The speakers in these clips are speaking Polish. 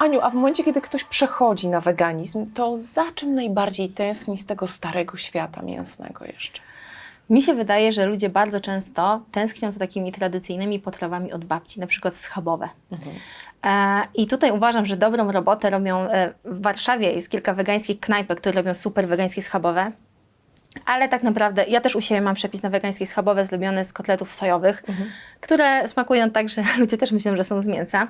Aniu, a w momencie, kiedy ktoś przechodzi na weganizm, to za czym najbardziej tęskni z tego starego świata mięsnego jeszcze? Mi się wydaje, że ludzie bardzo często tęsknią za takimi tradycyjnymi potrawami od babci, na przykład schabowe. E, I tutaj uważam, że dobrą robotę robią e, w Warszawie. Jest kilka wegańskich knajpek, które robią super wegańskie schabowe. Ale tak naprawdę, ja też u siebie mam przepis na wegańskie schabowe zrobione z kotletów sojowych, które smakują tak, że ludzie też myślą, że są z mięsa.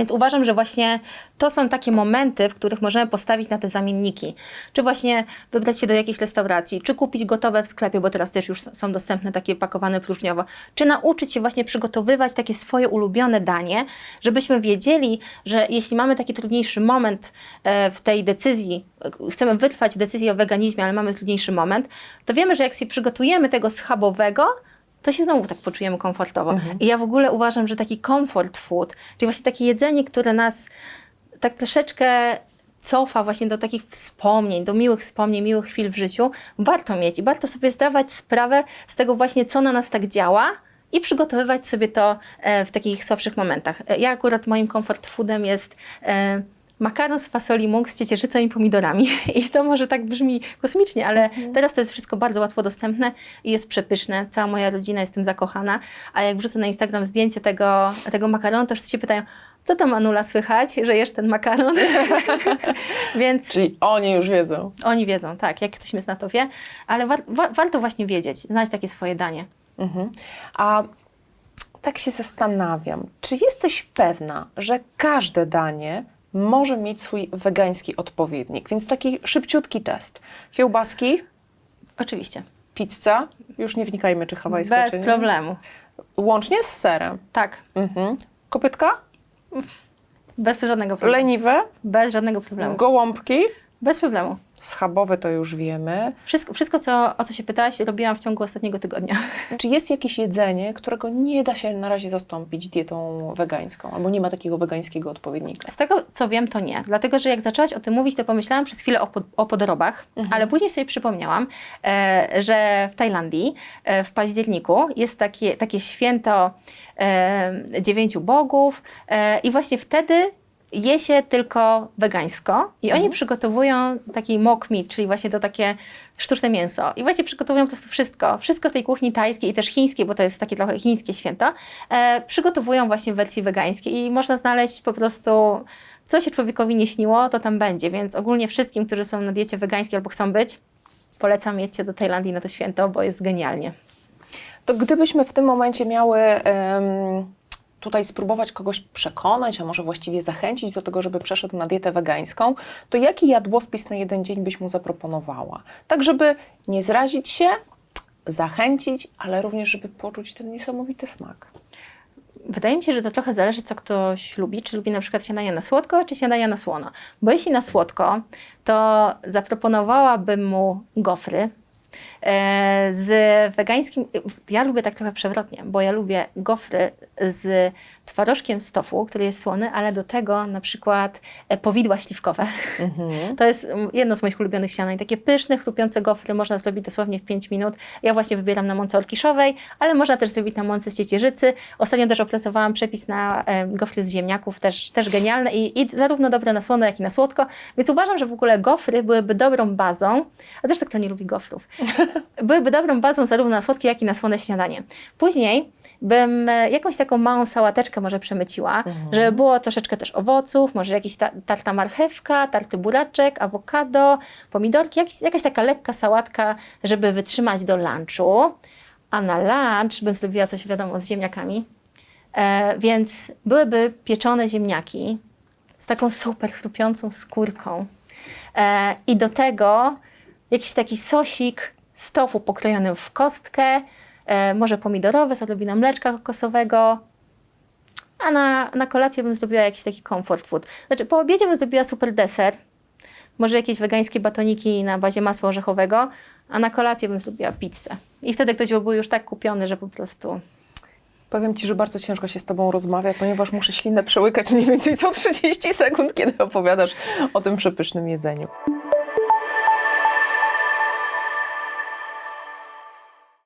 Więc uważam, że właśnie to są takie momenty, w których możemy postawić na te zamienniki. Czy właśnie wybrać się do jakiejś restauracji, czy kupić gotowe w sklepie, bo teraz też już są dostępne takie pakowane próżniowo, czy nauczyć się właśnie przygotowywać takie swoje ulubione danie, żebyśmy wiedzieli, że jeśli mamy taki trudniejszy moment e, w tej decyzji, chcemy wytrwać w decyzji o weganizmie, ale mamy trudniejszy moment, to wiemy, że jak sobie przygotujemy tego schabowego, to się znowu tak poczujemy komfortowo. I ja w ogóle uważam, że taki comfort food, czyli właśnie takie jedzenie, które nas tak troszeczkę cofa właśnie do takich wspomnień, do miłych wspomnień, miłych chwil w życiu, warto mieć i warto sobie zdawać sprawę z tego właśnie, co na nas tak działa i przygotowywać sobie to e, w takich słabszych momentach. E, Ja akurat moim comfort foodem jest e, makaron z fasoli mung z ciecierzycą i pomidorami. I to może tak brzmi kosmicznie, ale teraz to jest wszystko bardzo łatwo dostępne i jest przepyszne. Cała moja rodzina jest tym zakochana. A jak wrzucę na Instagram zdjęcie tego, tego makaronu, to wszyscy się pytają, co tam Anula słychać, że jesz ten makaron? Więc Czyli oni już wiedzą. oni wiedzą, tak, jak ktoś mnie zna, to wie, ale wa, warto właśnie wiedzieć, znać takie swoje danie. Mhm. A tak się zastanawiam, czy jesteś pewna, że każde danie może mieć swój wegański odpowiednik? Więc taki szybciutki test. Kiełbaski, Oczywiście. pizza, już nie wnikajmy, czy hawajska, Bez czy nie. problemu. Łącznie z serem. Tak, Mhm. Kopytka, bez żadnego problemu. leniwe, Bez żadnego problemu. gołąbki, Bez problemu. Schabowe to już wiemy. Wszystko, wszystko co, o co się pytałaś, robiłam w ciągu ostatniego tygodnia. Czy jest jakieś jedzenie, którego nie da się na razie zastąpić dietą wegańską? Albo nie ma takiego wegańskiego odpowiednika? Z tego, co wiem, to nie. Dlatego, że jak zaczęłaś o tym mówić, to pomyślałam przez chwilę o, pod, o podrobach, ale później sobie przypomniałam, e, że w Tajlandii e, w październiku jest takie, takie święto e, dziewięciu bogów e, i właśnie wtedy je się tylko wegańsko i oni przygotowują taki mock meat, czyli właśnie to takie sztuczne mięso. I właśnie przygotowują po prostu wszystko, wszystko z tej kuchni tajskiej i też chińskiej, bo to jest takie trochę chińskie święto, e, przygotowują właśnie w wersji wegańskiej i można znaleźć po prostu co się człowiekowi nie śniło, to tam będzie, więc ogólnie wszystkim, którzy są na diecie wegańskiej albo chcą być, polecam jedźcie do Tajlandii na to święto, bo jest genialnie. To gdybyśmy w tym momencie miały em, tutaj spróbować kogoś przekonać, a może właściwie zachęcić do tego, żeby przeszedł na dietę wegańską, to jaki jadłospis na jeden dzień byś mu zaproponowała? Tak, żeby nie zrazić się, zachęcić, ale również, żeby poczuć ten niesamowity smak. Wydaje mi się, że to trochę zależy, co ktoś lubi. Czy lubi na przykład śniadanie na słodko, czy śniadanie na słono. Bo jeśli na słodko, to zaproponowałabym mu gofry. E, z wegańskim, ja lubię tak trochę przewrotnie, bo ja lubię gofry z twarożkiem z tofu, który jest słony, ale do tego na przykład e, powidła śliwkowe. To jest mm, jedno z moich ulubionych śniadań. Takie pyszne, chrupiące gofry można zrobić dosłownie w 5 minut. Ja właśnie wybieram na mące orkiszowej, ale można też zrobić na mące z ciecierzycy. Ostatnio też opracowałam przepis na e, gofry z ziemniaków, też, też genialne i, i zarówno dobre na słono, jak i na słodko. Więc uważam, że w ogóle gofry byłyby dobrą bazą, a zresztą kto nie lubi gofrów, byłyby dobrą bazą zarówno na słodkie, jak i na słone śniadanie. Później bym e, jakąś taką małą sałateczkę może przemyciła, żeby było troszeczkę też owoców, może jakiś ta, tarta marchewka, tarty buraczek, awokado, pomidorki, jakiś, jakaś taka lekka sałatka, żeby wytrzymać do lunchu. A na lunch bym zrobiła coś wiadomo z ziemniakami. E, więc byłyby pieczone ziemniaki z taką super chrupiącą skórką. E, I do tego jakiś taki sosik z tofu pokrojonym w kostkę, e, może pomidorowy z odrobiną mleczka kokosowego. A na, na kolację bym zrobiła jakiś taki comfort food. Znaczy, po obiedzie bym zrobiła super deser, może jakieś wegańskie batoniki na bazie masła orzechowego, a na kolację bym zrobiła pizzę. I wtedy ktoś by był już tak kupiony, że po prostu Powiem Ci, że bardzo ciężko się z Tobą rozmawia, ponieważ muszę ślinę przełykać mniej więcej co 30 sekund, kiedy opowiadasz o tym przepysznym jedzeniu.